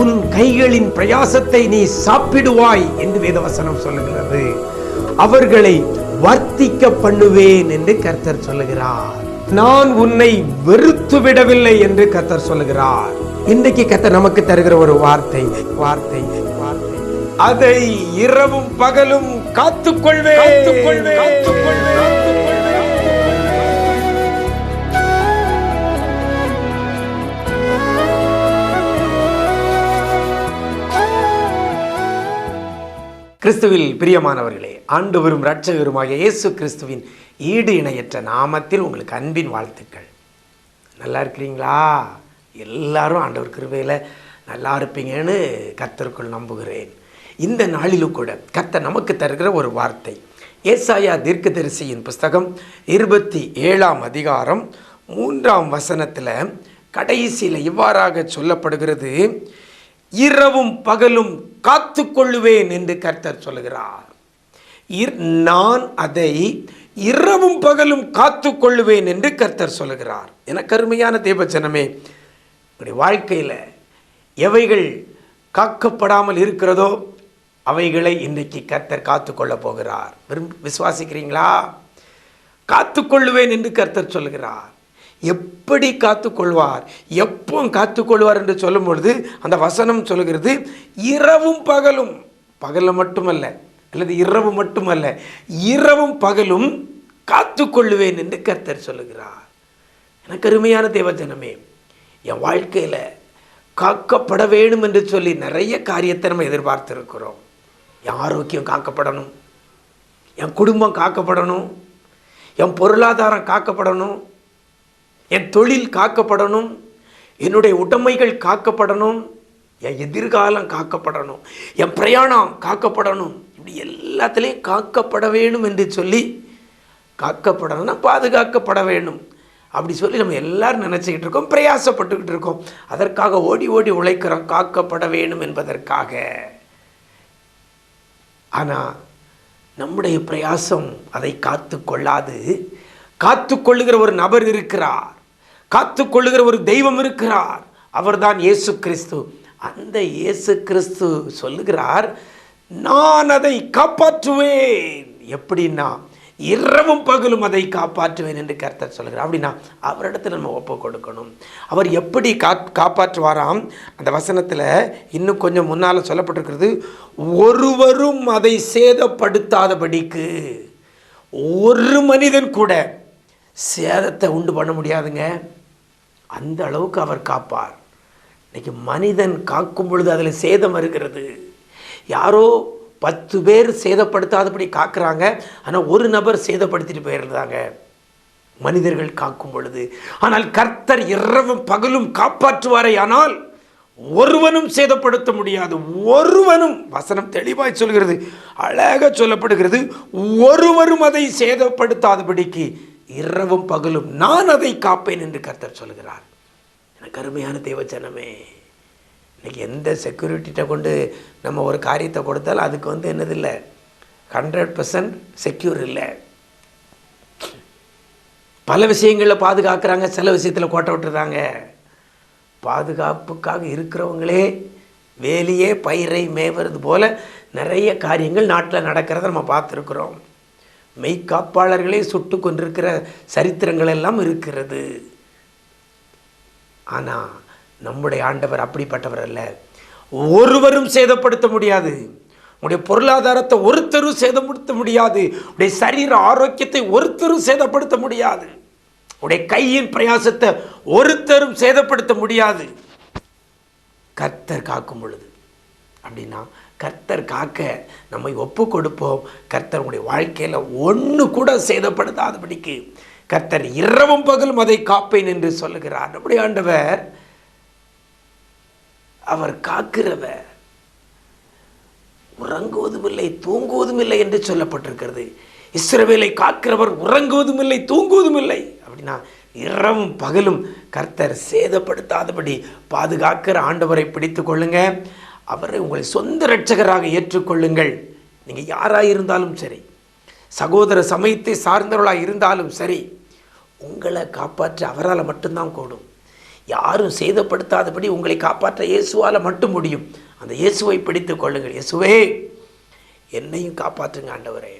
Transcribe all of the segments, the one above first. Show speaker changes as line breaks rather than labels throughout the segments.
உன் கைகளின் பிரயாசத்தை நீ சாப்பிடுவாய் என்று வேதவசனம் சொல்லுகிறது. அவர்களை வர்த்திக்க பண்ணுவேன் என்று கர்த்தர் சொல்லுகிறார். நான் உன்னை வெறுத்து விடவில்லை என்று கர்த்தர் சொல்லுகிறார். இன்றைக்கு கர்த்தர் நமக்கு தருகிற ஒரு வார்த்தை வார்த்தை வார்த்தை. அதை இரவும் பகலும் காத்துக்கொள்வேன். காத்துக்கொள்வேன். கிறிஸ்துவில் பிரியமானவர்களே ஆண்டவரும் இரட்சகருமாகிய இயேசு கிறிஸ்துவின் ஈடு இணையற்ற நாமத்தில் உங்களுக்கு அன்பின் வாழ்த்துக்கள். நல்லா இருக்கிறீங்களா? எல்லாரும் ஆண்டவர் கிருபையில் நல்லா இருப்பீங்கன்னு கத்தருக்குள் நம்புகிறேன். இந்த நாளிலும் கூட கர்த்தர் நமக்கு தருகிற ஒரு வார்த்தை ஏசாயா தீர்க்கதரிசியின் புஸ்தகம் இருபத்தி ஏழாம் அதிகாரம் மூன்றாம் வசனத்தில் கடைசியில் இவ்வாறாக சொல்லப்படுகிறது இரவும் பகலும் காத்து கொள்ளுவேன் என்று கர்த்தர் சொல்லுகிறார். இர்- நான் அதை இரவும் பகலும் காத்து கொள்ளுவேன் என்று கர்த்தர் சொல்லுகிறார். என கருமையான தேவச்சனமே உங்களுடைய வாழ்க்கையில் எவைகள் காக்கப்படாமல் இருக்கிறதோ அவைகளை இன்றைக்கு கர்த்தர் காத்துக்கொள்ள போகிறார். விரும்ப விசுவாசிக்கிறீங்களா? காத்துக்கொள்ளுவேன் என்று கர்த்தர் சொல்கிறார் எப்படி காத்துக்கொள்வார்? எப்போ காத்துக்கொள்வார் என்று சொல்லும் பொழுது அந்த வசனம் சொல்கிறது இரவும் பகலும். பகலில் மட்டுமல்ல அல்லது இரவு மட்டுமல்ல இரவும் பகலும் காத்துக்கொள்ளுவேன் என்று கர்த்தர் சொல்லுகிறார். எனக்கு அருமையான தேவஜனமே என் வாழ்க்கையில் காக்கப்பட வேண்டும் என்று சொல்லி நிறைய காரியத்தை நம்ம எதிர்பார்த்துருக்கிறோம். என் ஆரோக்கியம் காக்கப்படணும் என் குடும்பம் காக்கப்படணும் என் பொருளாதாரம் காக்கப்படணும் என் தொழில் காக்கப்படணும் என்னுடைய உடைமைகள் காக்கப்படணும் என் எதிர்காலம் காக்கப்படணும் என் பிரயாணம் காக்கப்படணும். இப்படி எல்லாத்துலேயும் காக்கப்பட வேணும் என்று சொல்லி காக்கப்படணும்னா பாதுகாக்கப்பட வேணும் அப்படி சொல்லி நம்ம எல்லோரும் நினச்சிக்கிட்டு இருக்கோம் பிரயாசப்பட்டுக்கிட்டு இருக்கோம். அதற்காக ஓடி ஓடி உழைக்கிறோம் காக்கப்பட வேணும் என்பதற்காக. ஆனால் நம்முடைய பிரயாசம் அதை காத்து கொள்ளாது. காத்து கொள்ளுகிற ஒரு நபர் இருக்கிறார். காத்து கொள்ளுகிற ஒரு தெய்வம் இருக்கிறார். அவர்தான் இயேசு கிறிஸ்து. அந்த இயேசு கிறிஸ்து சொல்லுகிறார் நான் அதை காப்பாற்றுவேன். எப்படின்னா இரவும் பகலும் அதை காப்பாற்றுவேன் என்று கர்த்தர் சொல்கிறார் அப்படின்னா அவரிடத்தில் நம்ம ஒப்பு கொடுக்கணும். அவர் எப்படி கா காப்பாற்றுவாராம்? அந்த வசனத்தில் இன்னும் கொஞ்சம் முன்னால் சொல்லப்பட்டிருக்கிறது ஒருவரும் அதை சேதப்படுத்தாதபடிக்கு ஒரு மனிதன் கூட சேதத்தை உண்டு பண்ண முடியாதுங்க. அந்த அளவுக்கு அவர் காப்பார். இன்னைக்கு மனிதன் காக்கும் பொழுது அதில் சேதம் வருகிறது. யாரோ பத்து பேர் சேதப்படுத்தாதபடி காக்குறாங்க. ஆனால் ஒரு நபர் சேதப்படுத்திட்டு போயிருந்தாங்க. மனிதர்கள் காக்கும் பொழுது. ஆனால் கர்த்தர் இரவும் பகலும் காப்பாற்றுவாரே ஆனால் ஒருவனும் சேதப்படுத்த முடியாது. ஒருவனும் வசனம் தெளிவாய் சொல்கிறது அழகாக சொல்லப்படுகிறது ஒருவரும் அதை சேதப்படுத்தாதபடிக்கு இரவும் பகலும் நான் அதை காப்பேன் என்று கர்த்தர் சொல்கிறார். எனக்கு அருமையான தேவச்சனமே இன்னைக்கு எந்த செக்யூரிட்டிகிட்ட கொண்டு நம்ம ஒரு காரியத்தை கொடுத்தாலும் அதுக்கு வந்து என்னது இல்லை ஹண்ட்ரட் பர்சன்ட் செக்யூர் இல்லை. பல விஷயங்களில் பாதுகாக்கிறாங்க சில விஷயத்தில் கோட்டை விட்டுறாங்க. பாதுகாப்புக்காக இருக்கிறவங்களே வேலியே பயிரை மேவது போல் நிறைய காரியங்கள் நாட்டில் நடக்கிறத நம்ம பார்த்துருக்குறோம். மெய்க்காப்பாளர்களே சுட்டு கொண்டிருக்கிற சரித்திரங்கள் எல்லாம் இருக்கிறது. ஆனால் நம்முடைய ஆண்டவர் அப்படிப்பட்டவர் அல்ல. ஒருவரும் சேதப்படுத்த முடியாது. உடைய பொருளாதாரத்தை ஒருத்தரும் சேதப்படுத்த முடியாது. உடைய சரீர ஆரோக்கியத்தை ஒருத்தரும் சேதப்படுத்த முடியாது. உடைய கையின் பிரயாசத்தை ஒருத்தரும் சேதப்படுத்த முடியாது. கர்த்தர் காக்கும் பொழுது அப்படின்னா கர்த்தர் காக்க நம்மை ஒப்பு கொடுப்போம் கர்த்தர் உடைய வாழ்க்கையில் ஒன்று கூட சேதப்படுத்தாதபடிக்கு கர்த்தர் இரவும் பகலும் அதை காப்பேன் என்று சொல்லுகிறார். நம்முடைய ஆண்டவர் அவர் காக்கிறவர். உறங்குவதும் இல்லை தூங்குவதும் இல்லை என்று சொல்லப்பட்டிருக்கிறது. இஸ்ரவேலை காக்கிறவர் உறங்குவதும் இல்லை தூங்குவதும் இல்லை அப்படின்னா இரவும் பகலும் கர்த்தர் சேதப்படுத்தாதபடி பாதுகாக்கிற ஆண்டவரை பிடித்து கொள்ளுங்க. அவரை உங்களை சொந்த இரட்சகராக ஏற்றுக்கொள்ளுங்கள். நீங்கள் யாராக இருந்தாலும் சரி சகோதர சமயத்தை சார்ந்தவர்களாக இருந்தாலும் சரி உங்களை காப்பாற்ற அவரால் மட்டும்தான் கூடும். யாரும் சேதப்படுத்தாதபடி உங்களை காப்பாற்ற இயேசுவால் மட்டும் முடியும். அந்த இயேசுவை பிடித்துக் கொள்ளுங்கள். இயேசுவே என்னையும் காப்பாற்றுங்க ஆண்டவரே.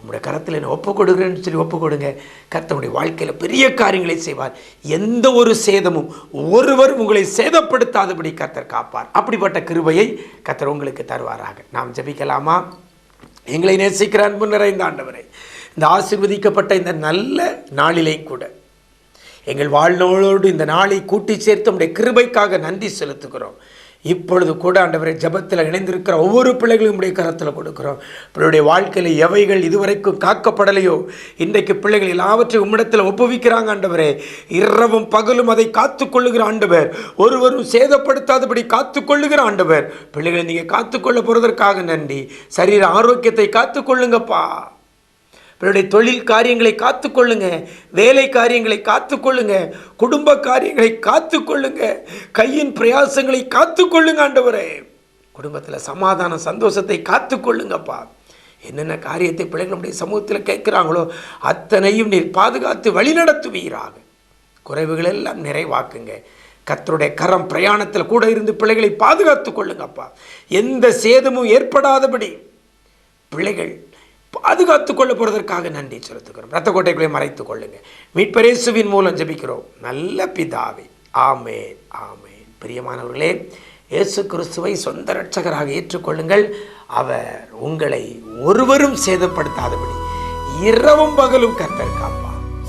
உங்களுடைய கரத்தில் என்ன ஒப்பு கொடுக்குறேன்னு சொல்லி ஒப்பு கொடுங்க கர்த்தனுடைய வாழ்க்கையில் பெரிய காரியங்களை செய்வார். எந்த ஒரு சேதமும் ஒருவர் உங்களை சேதப்படுத்தாதபடி கர்த்தர் காப்பார். அப்படிப்பட்ட கிருபையை கர்த்தர் உங்களுக்கு தருவாராக. நாம் ஜெபிக்கலாமா? எங்களை நேசிக்கிற அன்பு நிறைந்த ஆண்டவரை இந்த ஆசீர்வதிக்கப்பட்ட இந்த நல்ல நாளிலே கூட எங்கள் வாழ்நாளோடு இந்த நாளை கூட்டி சேர்த்து உடைய கிருபைக்காக நன்றி செலுத்துகிறோம். இப்பொழுது கூட ஆண்டவரை ஜெபத்தில் இணைந்திருக்கிற ஒவ்வொரு பிள்ளைகளையும் உடைய கரத்தில் கொடுக்குறோம். பிள்ளையுடைய வாழ்க்கையில் எவைகள் இதுவரைக்கும் காக்கப்படலையோ இன்றைக்கு பிள்ளைகள் எல்லாவற்றையும் உம்மிடத்தில் ஒப்புவிக்கிறாங்க ஆண்டவரே. இரவும் பகலும் அதை காத்துக்கொள்ளுகிற ஆண்டவர் ஒருவரும் சேதப்படுத்தாதபடி காத்துக்கொள்ளுகிற ஆண்டவர். பிள்ளைகளை நீங்கள் காத்துக்கொள்ள போகிறதற்காக நன்றி. சரீர ஆரோக்கியத்தை காத்துக்கொள்ளுங்கப்பா. உங்களுடைய தொழில் காரியங்களை காத்துக்கொள்ளுங்க வேலை காரியங்களை காத்துக்கொள்ளுங்க குடும்ப காரியங்களை காத்துக்கொள்ளுங்க கையின் பிரயாசங்களை காத்துக்கொள்ளுங்க ஆண்டவரே. குடும்பத்தில் சமாதான சந்தோஷத்தை காத்துக்கொள்ளுங்கப்பா. என்னென்ன காரியத்தை பிள்ளைகள் நம்முடைய சமூகத்தில் கேட்குறாங்களோ அத்தனையும் நீர் பாதுகாத்து வழிநடத்துவீராக குறைவுகள் எல்லாம் நிறைவாக்குங்க. கத்தருடைய கரம் பிரயாணத்தில் கூட இருந்து பிள்ளைகளை பாதுகாத்து கொள்ளுங்கப்பா எந்த சேதமும் ஏற்படாதபடி பிள்ளைகள் பாதுகாத்து கொள்ள போகிறதற்காக நன்றி செலுத்துகிறோம். ரத்த கோட்டைகளை மறைத்து கொள்ளுங்க. மீட்பரேசுவின் மூலம் ஜபிக்கிறோம். நல்ல பிதாவே. ஆமேன். ஆமேன். பிரியமானவர்களே இயேசு கிறிஸ்துவை சொந்த ரட்சகராக ஏற்றுக்கொள்ளுங்கள். அவர் உங்களை ஒருவரும் சேதப்படுத்தாதபடி இரவும் பகலும் கத்தர் காப்பார்.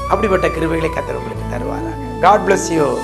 அப்படிப்பட்ட கிருவைகளை கத்தர் உங்களுக்கு தருவாராக. God bless you